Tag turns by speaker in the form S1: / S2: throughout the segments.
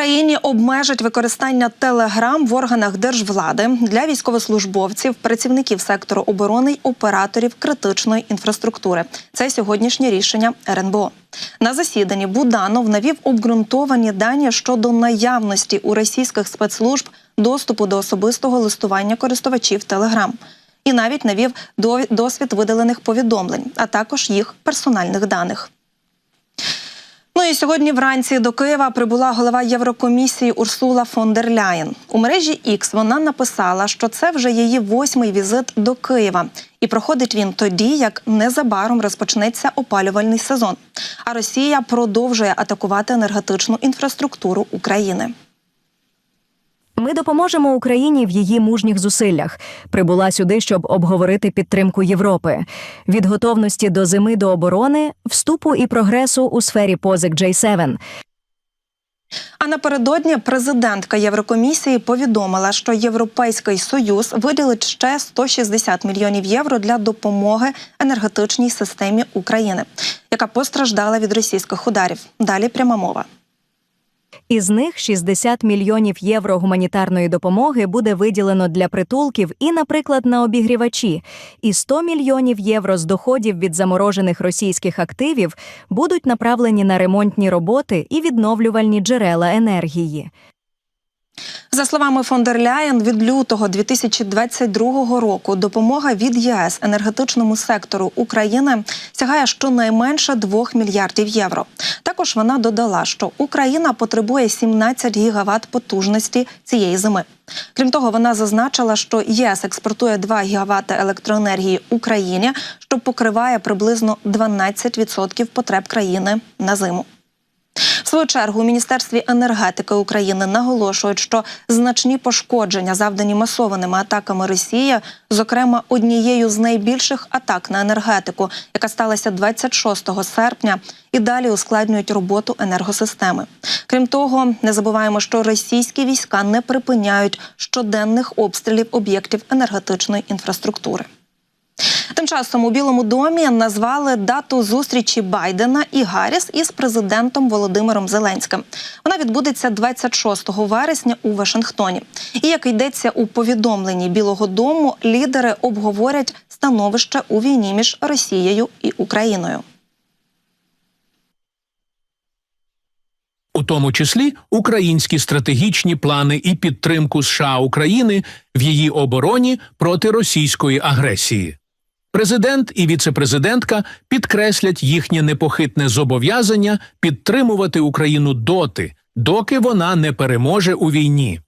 S1: Україні обмежать використання телеграм в органах держвлади для військовослужбовців, працівників сектору оборони й операторів критичної інфраструктури. Це сьогоднішнє рішення РНБО. На засіданні Буданов навів обґрунтовані дані щодо наявності у російських спецслужб доступу до особистого листування користувачів Телеграм. І навіть навів до- досвід видалених повідомлень, а також їх персональних даних. Ну і сьогодні вранці до Києва прибула голова Єврокомісії Урсула фон дер Ляєн. У мережі X вона написала, що це вже її восьмий візит до Києва, і проходить він тоді, як незабаром розпочнеться опалювальний сезон. А Росія продовжує атакувати енергетичну інфраструктуру України.
S2: Ми допоможемо Україні в її мужніх зусиллях. Прибула сюди, щоб обговорити підтримку Європи, від готовності до зими до оборони, вступу і прогресу у сфері позик J7.
S1: А напередодні президентка Єврокомісії повідомила, що Європейський союз виділить ще 160 мільйонів євро для допомоги енергетичній системі України, яка постраждала від російських ударів. Далі пряма мова.
S2: Із них 60 мільйонів євро гуманітарної допомоги буде виділено для притулків і, наприклад, на обігрівачі, і 100 мільйонів євро з доходів від заморожених російських активів будуть направлені на ремонтні роботи і відновлювальні джерела енергії.
S1: За словами фон дер Ляєн, від лютого 2022 року допомога від ЄС енергетичному сектору України сягає щонайменше 2 мільярдів євро. Також вона додала, що Україна потребує 17 гігават потужності цієї зими. Крім того, вона зазначила, що ЄС експортує 2 гігавати електроенергії Україні, що покриває приблизно 12% потреб країни на зиму. Свою чергу у міністерстві енергетики України наголошують, що значні пошкодження, завдані масованими атаками Росії, зокрема однією з найбільших атак на енергетику, яка сталася 26 серпня, і далі ускладнюють роботу енергосистеми. Крім того, не забуваємо, що російські війська не припиняють щоденних обстрілів об'єктів енергетичної інфраструктури. Тим часом у Білому домі назвали дату зустрічі Байдена і Гарріс із президентом Володимиром Зеленським. Вона відбудеться 26 вересня у Вашингтоні. І як йдеться у повідомленні Білого Дому, лідери обговорять становище у війні між Росією і Україною.
S3: у тому числі українські стратегічні плани і підтримку США України в її обороні проти російської агресії. Президент і віцепрезидентка підкреслять їхнє непохитне зобов'язання підтримувати Україну доти, доки вона не переможе у війні.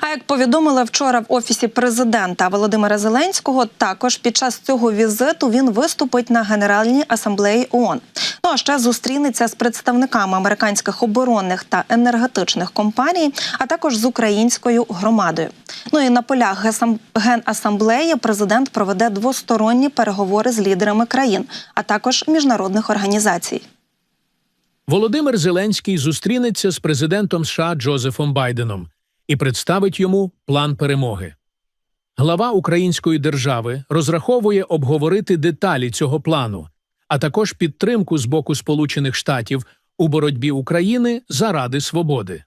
S1: А як повідомили вчора в офісі президента Володимира Зеленського, також під час цього візиту він виступить на Генеральній асамблеї ООН. Ну а ще зустрінеться з представниками американських оборонних та енергетичних компаній, а також з українською громадою. Ну і на полях Генасамблеї президент проведе двосторонні переговори з лідерами країн, а також міжнародних організацій.
S3: Володимир Зеленський зустрінеться з президентом США Джозефом Байденом і представить йому план перемоги. Глава української держави розраховує обговорити деталі цього плану, а також підтримку з боку Сполучених Штатів у боротьбі України заради свободи.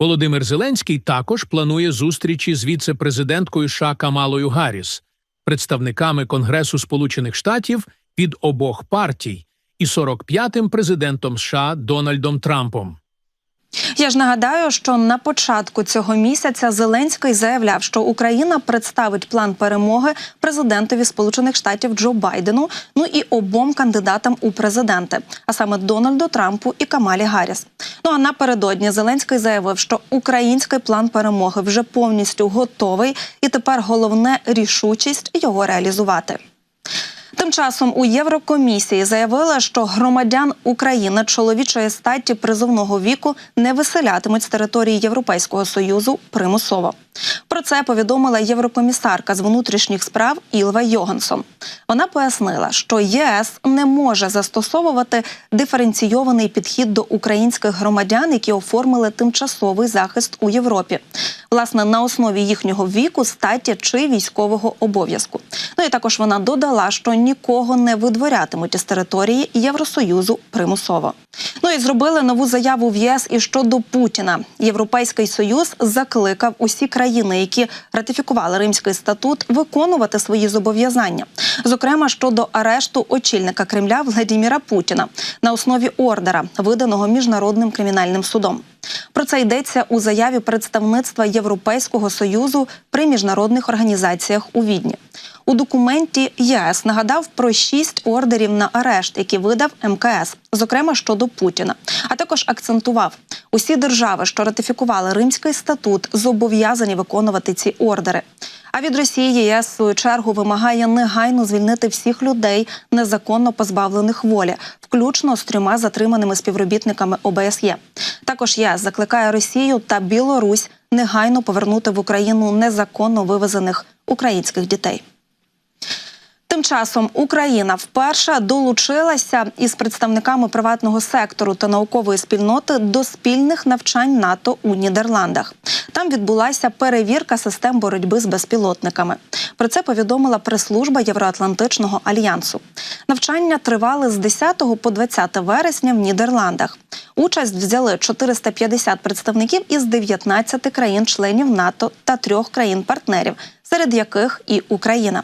S3: Володимир Зеленський також планує зустрічі з віце-президенткою США Камалою Гарріс, представниками Конгресу Сполучених Штатів від обох партій і 45-тим президентом США Дональдом Трампом.
S1: Я ж нагадаю, що на початку цього місяця Зеленський заявляв, що Україна представить план перемоги президентові Сполучених Штатів Джо Байдену, ну і обом кандидатам у президенти, а саме Дональду Трампу і Камалі Гарріс. Ну а напередодні Зеленський заявив, що український план перемоги вже повністю готовий, і тепер головне рішучість його реалізувати. Тим часом у Єврокомісії заявили, що громадян України чоловічої статі призовного віку не виселятимуть з території Європейського союзу примусово. Про це повідомила єврокомісарка з внутрішніх справ Ілва Йогансон. Вона пояснила, що ЄС не може застосовувати диференційований підхід до українських громадян, які оформили тимчасовий захист у Європі, власне на основі їхнього віку, статі чи військового обов'язку. Ну і також вона додала, що нікого не видворятимуть із території Євросоюзу примусово. Ну і зробили нову заяву в ЄС і щодо Путіна. Європейський союз закликав усі країни, які ратифікували Римський статут, виконувати свої зобов'язання, зокрема щодо арешту очільника Кремля Владіміра Путіна на основі ордера, виданого міжнародним кримінальним судом. Про це йдеться у заяві представництва Європейського союзу при міжнародних організаціях у Відні. У документі ЄС нагадав про шість ордерів на арешт, які видав МКС, зокрема щодо Путіна. А також акцентував, усі держави, що ратифікували Римський статут, зобов'язані виконувати ці ордери. А від Росії ЄС в свою чергу вимагає негайно звільнити всіх людей, незаконно позбавлених волі, включно з трьома затриманими співробітниками ОБСЄ. Також ЄС закликає Росію та Білорусь негайно повернути в Україну незаконно вивезених українських дітей. Тим часом Україна вперше долучилася із представниками приватного сектору та наукової спільноти до спільних навчань НАТО у Нідерландах. Там відбулася перевірка систем боротьби з безпілотниками. Про це повідомила прес-служба Євроатлантичного альянсу. Навчання тривали з 10 по 20 вересня в Нідерландах. Участь взяли 450 представників із 19 країн-членів НАТО та трьох країн-партнерів, серед яких і Україна.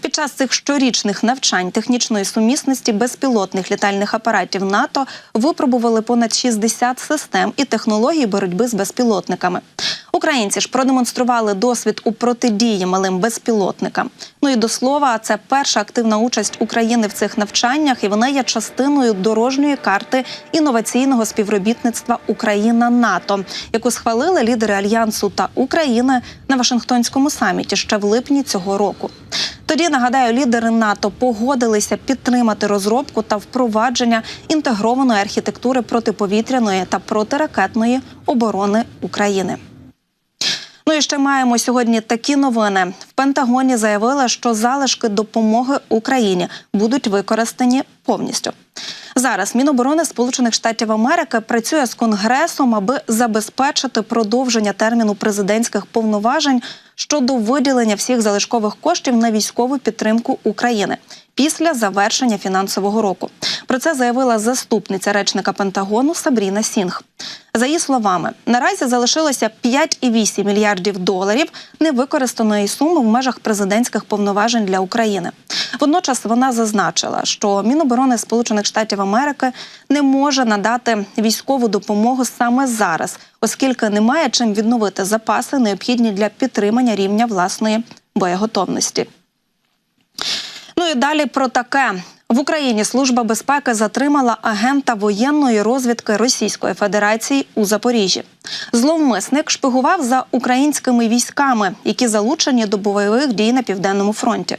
S1: Під час цих щорічних навчань технічної сумісності безпілотних літальних апаратів НАТО випробували понад 60 систем і технологій боротьби з безпілотниками. Українці ж продемонстрували досвід у протидії малим безпілотникам. Ну і до слова, це перша активна участь України в цих навчаннях, і вона є частиною дорожньої карти інноваційного співробітництва Україна НАТО, яку схвалили лідери альянсу та України на Вашингтонському саміті ще в липні цього року. Тоді нагадаю, лідери НАТО погодилися підтримати розробку та впровадження інтегрованої архітектури протиповітряної та протиракетної оборони України. Ну і ще маємо сьогодні такі новини. В Пентагоні заявили, що залишки допомоги Україні будуть використані повністю. Зараз Міноборони Сполучених Штатів Америки працює з Конгресом, аби забезпечити продовження терміну президентських повноважень щодо виділення всіх залишкових коштів на військову підтримку України після завершення фінансового року. Про це заявила заступниця речника Пентагону Сабріна Сінг. За її словами, наразі залишилося 5,8 мільярдів доларів невикористаної суми в межах президентських повноважень для України. Водночас вона зазначила, що Міноборони Сполучених Штатів Америки не може надати військову допомогу саме зараз, оскільки немає чим відновити запаси, необхідні для підтримання рівня власної боєготовності. Ну і далі про таке. В Україні служба безпеки затримала агента воєнної розвідки Російської Федерації у Запоріжжі. Зловмисник шпигував за українськими військами, які залучені до бойових дій на південному фронті.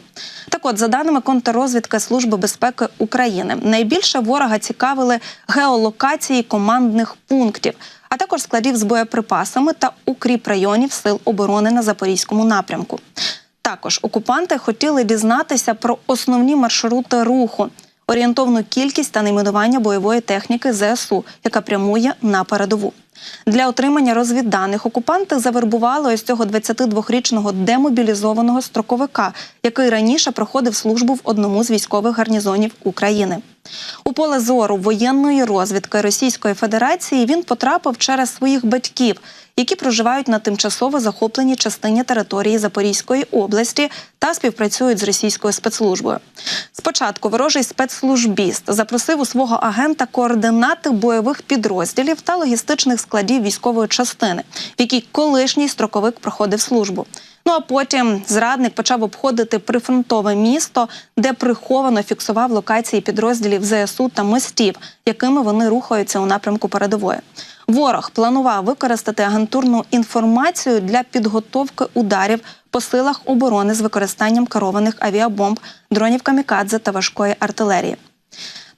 S1: Так, от, за даними контррозвідки Служби безпеки України, найбільше ворога цікавили геолокації командних пунктів, а також складів з боєприпасами та укріп районів сил оборони на запорізькому напрямку. Також окупанти хотіли дізнатися про основні маршрути руху, орієнтовну кількість та найменування бойової техніки ЗСУ, яка прямує на передову. Для отримання розвідданих окупанти завербували ось цього 22-річного демобілізованого строковика, який раніше проходив службу в одному з військових гарнізонів України. У поле зору воєнної розвідки Російської Федерації він потрапив через своїх батьків, які проживають на тимчасово захопленій частині території Запорізької області та співпрацюють з російською спецслужбою. Спочатку ворожий спецслужбіст запросив у свого агента координати бойових підрозділів та логістичних складів військової частини, в якій колишній строковик проходив службу. Ну а потім зрадник почав обходити прифронтове місто, де приховано фіксував локації підрозділів ЗСУ та мостів, якими вони рухаються у напрямку передової. Ворог планував використати агентурну інформацію для підготовки ударів по силах оборони з використанням керованих авіабомб, дронів камікадзе та важкої артилерії.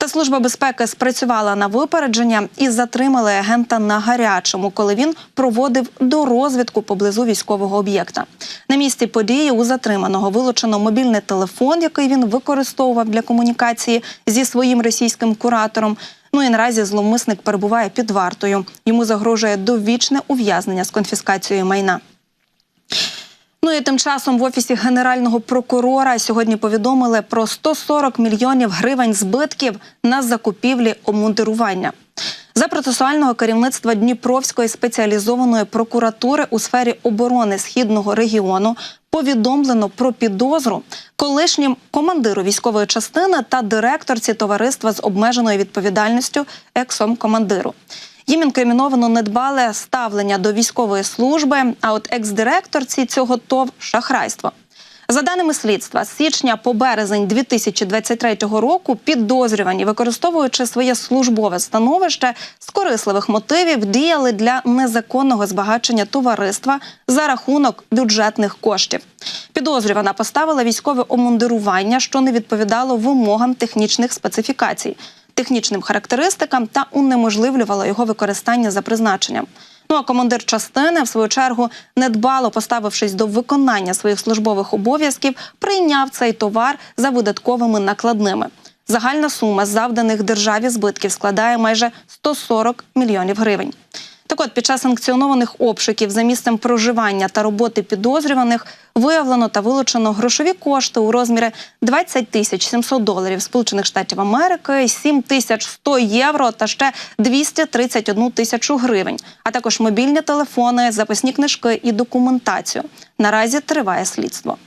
S1: Та служба безпеки спрацювала на випередження і затримали агента на гарячому, коли він проводив дорозвідку поблизу військового об'єкта. На місці події у затриманого вилучено мобільний телефон, який він використовував для комунікації зі своїм російським куратором. Ну і наразі зловмисник перебуває під вартою. Йому загрожує довічне ув'язнення з конфіскацією майна. Ну і тим часом в офісі генерального прокурора сьогодні повідомили про 140 мільйонів гривень збитків на закупівлі обмундирування. За процесуального керівництва Дніпровської спеціалізованої прокуратури у сфері оборони східного регіону повідомлено про підозру колишнім командиру військової частини та директорці товариства з обмеженою відповідальністю ексом-командиру. Їм інкриміновано недбале ставлення до військової служби, а от екс-директорці цього ТОВ шахрайство. За даними слідства, з січня по березень 2023 року підозрювані, використовуючи своє службове становище з корисливих мотивів, діяли для незаконного збагачення товариства за рахунок бюджетних коштів. Підозрювана поставила військове омундирування, що не відповідало вимогам технічних специфікацій, технічним характеристикам та унеможливлювала його використання за призначенням. Ну а командир частини, в свою чергу, недбало поставившись до виконання своїх службових обов'язків, прийняв цей товар за видатковими накладними. Загальна сума завданих державі збитків складає майже 140 мільйонів гривень. Так от, під час санкціонованих обшуків за місцем проживання та роботи підозрюваних виявлено та вилучено грошові кошти у розмірі 20 тисяч 700 доларів Сполучених Штатів Америки, 7 тисяч 100 євро та ще 231 тисячу гривень, а також мобільні телефони, записні книжки і документацію. Наразі триває слідство.